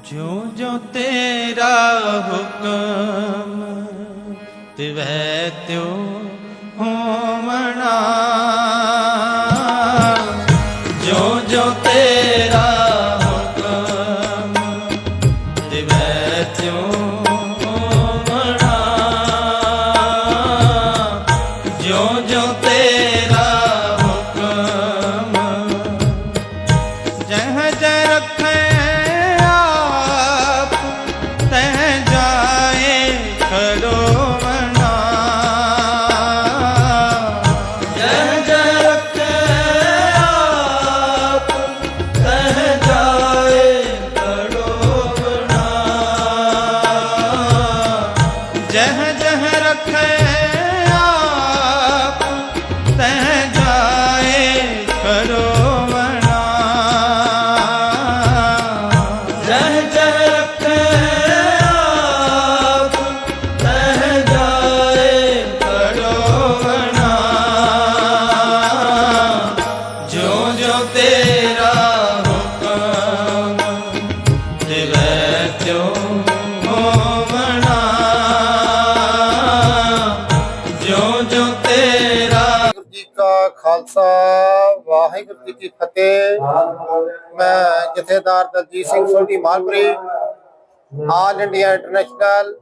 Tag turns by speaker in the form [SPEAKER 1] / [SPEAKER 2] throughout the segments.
[SPEAKER 1] ਜਿਉ ਜਿਉ ਤੇਰਾ ਹੁਕਮ ਤਿਵੈ ਤਿਉ ਹੋਵਣਾ ਜਿਉ ਜਿਉ ਤੇਰਾ
[SPEAKER 2] ਖਾਲਸਾ, ਵਾਹਿਗੁਰੂ ਜੀ ਕੀ ਫਤਿਹ। ਮੈਂ Jathedar Daljit Singh Sodhi Malpuri all India international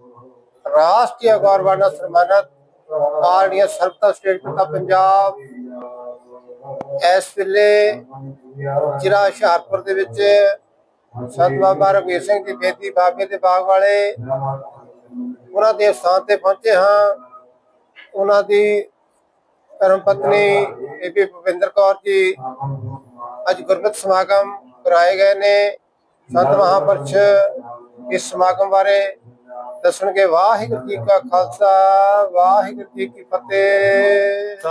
[SPEAKER 2] ਰਾਸ਼ਟਰੀ ਅਵਾਰਡ ਨਾਲ ਸਨਮਾਨਿਤ ਆਲ ਇੰਡੀਆ ਸਰਬਤਾ ਸਟੇਟ ਦਾ ਪੰਜਾਬ ਇਸ ਵੇਲੇ ਜ਼ਿਲ੍ਹਾ ਹੁਸ਼ਿਆਰਪੁਰ ਦੇ ਵਿੱਚ ਸੰਤ ਬਾਬਾ ਰਘਵੀਰ ਸਿੰਘ ਦੀ ਬੇਦੀ ਬਾਬੇ ਦੇ ਬਾਗ ਵਾਲੇ। ਉਹਨਾਂ ਦੇ ਸਥਾਨ ਤੇ ਪਹੁੰਚੇ ਹਾਂ। ਉਹਨਾਂ ਦੀ ਧਰਮ ਪਤਨੀ ਬੀਬੀ ਭੁਪਿੰਦਰ ਕੌਰ ਜੀ, ਅੱਜ ਗੁਰਮਤਿ ਸਮਾਗਮ ਕਰਾਏ ਗਏ ਨੇ। ਸੰਤ ਮਹਾਂਪੁਰਸ਼ ਇਸ ਸਮਾਗਮ ਬਾਰੇ ਦੱਸਣਗੇ, ਵਾਹਿਗੁਰੂ ਜੀ ਕਾ ਖਾਲਸਾ, ਵਾਹਿਗੁਰੂ ਜੀ ਕੀ ਫਤਿਹ।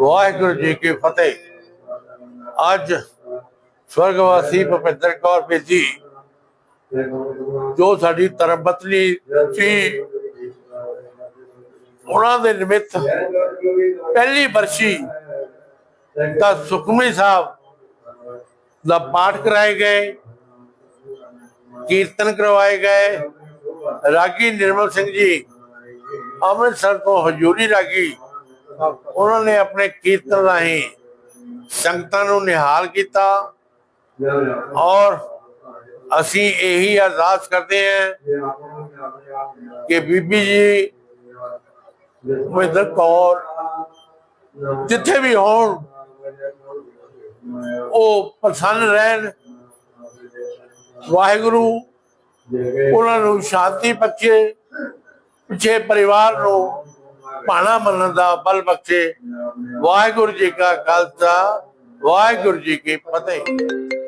[SPEAKER 3] ਵਾਹਿਗੁਰੂ ਜੀ ਕੀ ਫਤਿਹ। ਅੱਜ ਸਵਰਗਵਾਸੀ ਭੁਪਿੰਦਰ ਕੌਰ ਬੇਦੀ ਜੋ ਸਾਡੀ ਧਰਮ ਸੀ, ਉਹਨਾਂ ਦੇ ਨਿਮਿਤ ਪਹਿਲੀ ਵਰਸ਼ੀ ਦਾ ਸੁਖਮਨੀ ਸਾਹਿਬ ਦਾ ਪਾਠ ਕਰਾਏ ਗਏ, ਕੀਰਤਨ ਕਰਵਾਏ ਗਏ। ਰਾਗੀ ਨਿਰਮਲ ਸਿੰਘ ਜੀ ਅੰਮ੍ਰਿਤਸਰ ਤੋਂ ਹਜੂਰੀ ਰਾਗੀ, ਉਹਨਾਂ ਨੇ ਆਪਣੇ ਕੀਰਤਨ ਰਾਹੀਂ ਸੰਗਤਾਂ ਨੂੰ ਨਿਹਾਲ ਕੀਤਾ। ਔਰ ਅਸੀਂ ਇਹੀ ਅਰਦਾਸ ਕਰਦੇ ਹਾਂ ਕਿ ਬੀਬੀ ਜੀ ਮਹਿੰਦਰ ਕੌਰ, ਜਿੱਥੇ ਵੀ ਹੋਣ, ਉਹ ਪ੍ਰਸੰਨ ਰਹਿਣ। ਵਾਹਿਗੁਰੂ, ਉਹਨਾਂ ਨੂੰ ਸ਼ਾਂਤੀ ਬਖਸ਼ੇ, ਪਿੱਛੇ ਪਰਿਵਾਰ ਨੂੰ ਭਾਣਾ ਮੰਨਣ ਦਾ ਬਲ ਬਖਸ਼ੇ। ਵਾਹਿਗੁਰੂ ਜੀ ਕਾ ਖਾਲਸਾ, ਵਾਹਿਗੁਰੂ ਜੀ ਕੀ ਫਤਿਹ।